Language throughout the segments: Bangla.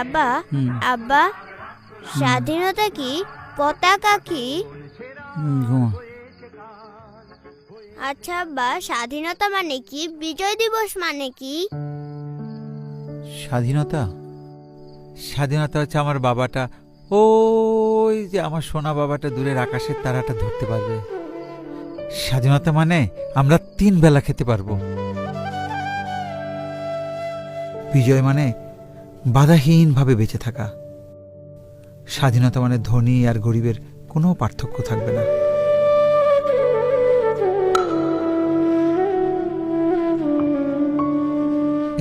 আব্বা আব্বা স্বাধীনতা কি? পতাকা কি? আচ্ছা আব্বা স্বাধীনতা মানে কি? বিজয় দিবস মানে কি? স্বাধীনতা? স্বাধীনতা হচ্ছে আমার বাবাটা ওই যে আমার সোনা বাবাটা দূরের আকাশের তারাটা ধরতে পারবে। স্বাধীনতা মানে আমরা তিন বেলা খেতে পারব। বিজয় মানে বাধাহীনভাবে বেঁচে থাকা। স্বাধীনতা মানে ধনী আর গরিবের কোনো পার্থক্য থাকবে না।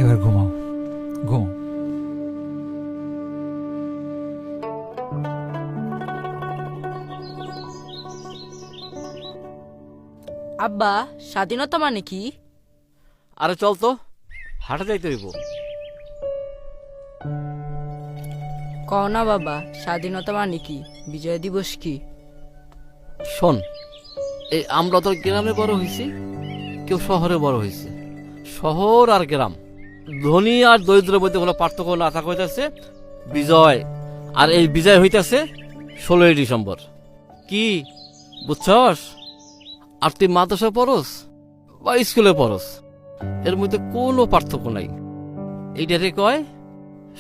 এবার ঘুমাও। ঘুমাও। আব্বা স্বাধীনতা মানে কি? আরে চল তো হাঁটা যাইতে হইব। কও না বাবা স্বাধীনতা মানে কি? বিজয় দিবস কি? শোন এই আমরা তো গ্রামে বড় হয়েছি কেউ শহরে বড় হয়েছে শহর আর গ্রাম ধনী আর দরিদ্রের মধ্যে কোনো পার্থক্য না থাকা হইতেছে বিজয়। আর এই বিজয় হইতেছে ষোলোই ডিসেম্বর। কি বুঝছস? আর তুই মাদ্রাসা পড়স বা স্কুলে পড়স? এর মধ্যে কোনো পার্থক্য নাই। এইটারে কয়,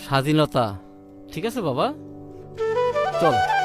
স্বাধীনতা। ঠিক আছে বাবা? চল।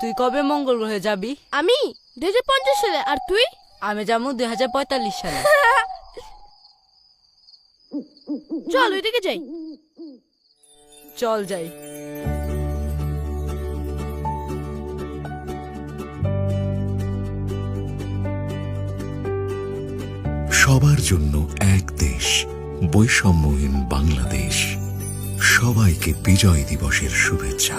তুই কবে মঙ্গল গ্রহে যাবি? আমি দুই হাজার পঞ্চাশ সালে আর তুই? আমি যাব দুই হাজার পঁয়তাল্লিশ সালে। চল ওইদিকে যাই। চল যাই। সবার জন্য এক দেশ বৈষম্যহীন বাংলাদেশ। সবাইকে বিজয় দিবসের শুভেচ্ছা।